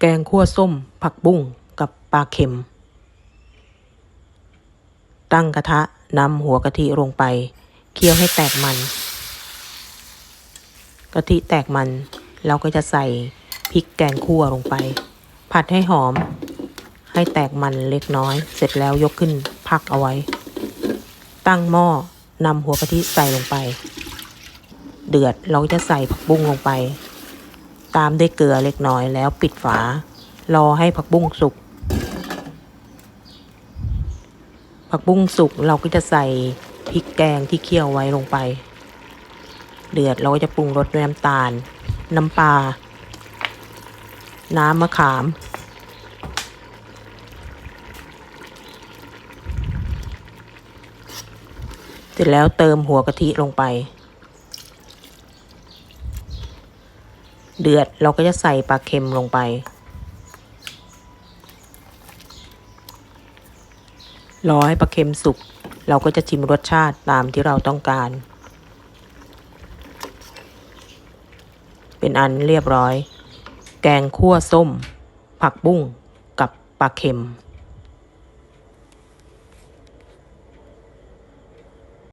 แกงคั่วส้ม ผักบุ้งกับปลาเค็ม ตั้งกระทะนำหัวกะทิลงไป เคี่ยวให้แตกมัน กะทิแตกมันเราก็จะใส่พริกแกงคั่วลงไป ผัดให้หอม ให้แตกมันเล็กน้อย เสร็จแล้วยกขึ้นพักเอาไว้ ตั้งหม้อนำหัวกะทิใส่ลงไป เดือดเราจะใส่ผักบุ้งลงไป ตามด้วยเกลือเล็กน้อยแล้วปิดฝา รอให้ผักบุ้งสุก ผักบุ้งสุกเราก็จะใส่พริกแกงที่เคี่ยวไว้ลงไป เดือดเราก็จะปรุงรสด้วยน้ำตาล น้ำปลา น้ำมะขาม เสร็จแล้วเติมหัวกะทิลงไป เดือดเราก็จะใส่ปลาเค็มลงไป รอให้ปลาเค็มสุก เราก็จะชิมรสชาติตามที่เราต้องการ เป็นอันเรียบร้อย แกงคั่วส้ม ผักบุ้งกับปลาเค็ม